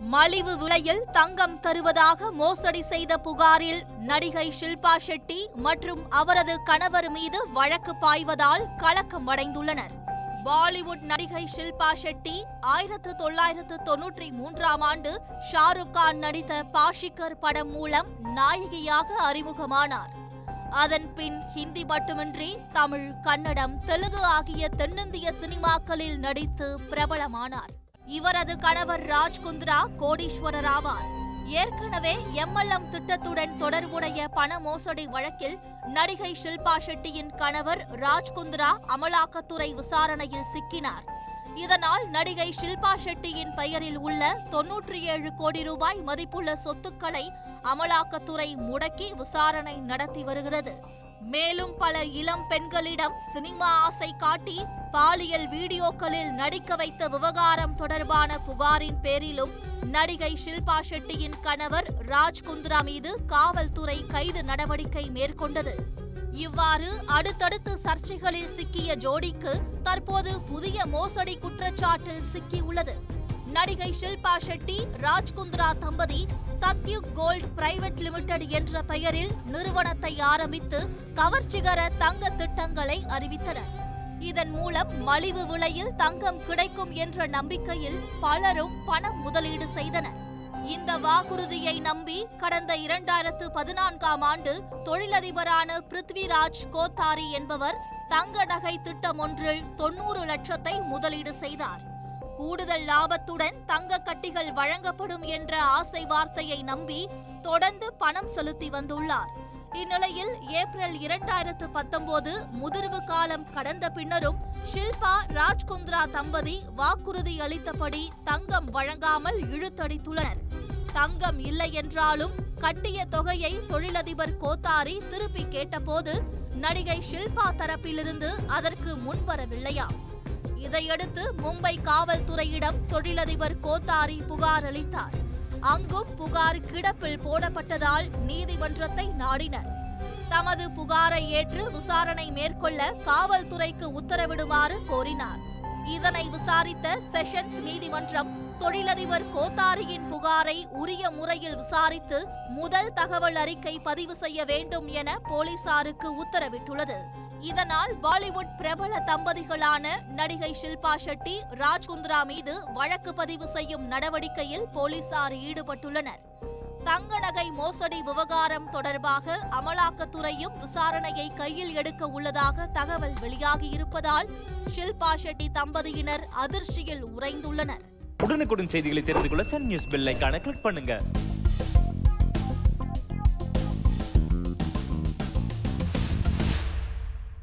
மலிவு விலையில் தங்கம் தருவதாக மோசடி செய்த புகாரில் நடிகை ஷில்பா ஷெட்டி மற்றும் அவரது கணவர் மீது வழக்கு பாய்வதால் கலக்கம் அடைந்துள்ளனர். பாலிவுட் நடிகை ஷில்பா ஷெட்டி ஆயிரத்து தொள்ளாயிரத்து தொன்னூற்றி மூன்றாம் ஆண்டு ஷாருக் கான் நடித்த பாஷிக்கர் படம் மூலம் நாயகியாக அறிமுகமானார். அதன் பின் ஹிந்தி மட்டுமின்றி தமிழ் கன்னடம் தெலுங்கு ஆகிய தென்னிந்திய சினிமாக்களில் நடித்து பிரபலமானார். இவரது கணவர் ராஜ்குந்த்ரா கோடீஸ்வரர் ஆவார் ஏற்கனவே எம்எல்எம் திட்டத்துடன் தொடர்புடைய பண மோசடி வழக்கில் நடிகை ஷில்பா ஷெட்டியின் கணவர் ராஜ்குந்த்ரா அமலாக்கத்துறை விசாரணையில் சிக்கினார். இதனால் நடிகை ஷில்பா ஷெட்டியின் பெயரில் உள்ள தொன்னூற்றி ஏழு கோடி ரூபாய் மதிப்புள்ள சொத்துக்களை அமலாக்கத்துறை முடக்கி விசாரணை நடத்தி வருகிறது. மேலும் பல இளம் பெண்களிடம் சினிமா ஆசை காட்டி பாலியல் வீடியோக்களில் நடிக்க வைத்த விவகாரம் தொடர்பான புகாரின் பேரிலும் நடிகை ஷில்பா ஷெட்டியின் கணவர் ராஜ் குந்த்ரா மீது காவல்துறை கைது நடவடிக்கை மேற்கொண்டது. இவ்வாறு அடுத்தடுத்து சர்ச்சைகளில் சிக்கிய ஜோடிக்கு தற்போது புதிய மோசடி குற்றச்சாட்டில் சிக்கியுள்ளது. நடிகை ஷில்பா ஷெட்டி ராஜ்குந்த்ரா தம்பதி சத்யுக் கோல்ட் பிரைவேட் லிமிடெட் என்ற பெயரில் நிறுவனத்தை ஆரம்பித்து கவர்ச்சிகர தங்க திட்டங்களை அறிவித்தனர். இதன் மூலம் மலிவு விலையில் தங்கம் கிடைக்கும் என்ற நம்பிக்கையில் பலரும் பணம் முதலீடு செய்தனர். இந்த வாக்குறுதியை நம்பி கடந்த இரண்டாயிரத்து பதினான்காம் ஆண்டு தொழிலதிபரான பிருத்விராஜ் கோத்தாரி என்பவர் தங்க நகை திட்டம் ஒன்றில் தொன்னூறு லட்சத்தை முதலீடு செய்தார். கூடுதல் லாபத்துடன் தங்க கட்டிகள் வழங்கப்படும் என்ற ஆசை வார்த்தையை நம்பி தொடர்ந்து பணம் செலுத்தி வந்துள்ளார். இந்நிலையில் ஏப்ரல் இரண்டாயிரத்து பத்தொன்பது முதிர்வு காலம் கடந்த பின்னரும் ஷில்பா ராஜ்குந்த்ரா தம்பதி வாக்குறுதி அளித்தபடி தங்கம் வழங்காமல் இழுத்தடித்துள்ளனர். தங்கம் இல்லை என்றாலும் கட்டிய தொகையை தொழிலதிபர் கோத்தாரி திருப்பி கேட்டபோது நடிகை ஷில்பா தரப்பிலிருந்து அதற்கு முன்வரவில்லையா இதையடுத்து மும்பை காவல்துறையிடம் தொழிலதிபர் கோத்தாரி புகார் அளித்தார். அங்கும் புகார் கிடப்பில் போடப்பட்டதால் நீதிமன்றத்தை நாடினர். தமது புகாரை ஏற்று விசாரணை மேற்கொள்ள காவல்துறைக்கு உத்தரவிடுமாறு கோரினார். இதனை விசாரித்த செஷன்ஸ் நீதிமன்றம் தொழிலதிபர் கோத்தாரியின் புகாரை உரிய முறையில் விசாரித்து முதல் தகவல் அறிக்கை பதிவு செய்ய வேண்டும் என போலீசாருக்கு உத்தரவிட்டுள்ளது. இதனால் பாலிவுட் பிரபல தம்பதிகளான நடிகை ஷில்பா ஷெட்டி ராஜ்குந்த்ரா மீது வழக்கு பதிவு செய்யும் நடவடிக்கையில் போலீசார் ஈடுபட்டுள்ளனர். தங்க நகை மோசடி விவகாரம் தொடர்பாக அமலாக்கத்துறையும் விசாரணையை கையில் எடுக்க உள்ளதாக தகவல் வெளியாகியிருப்பதால் ஷில்பா ஷெட்டி தம்பதியினர் அதிர்ச்சியில் உறைந்துள்ளனர். உடனுக்குடன் செய்திகளை தெரிந்து கொள்ள சன் நியூஸ் பெல் கிளிக் பண்ணுங்க.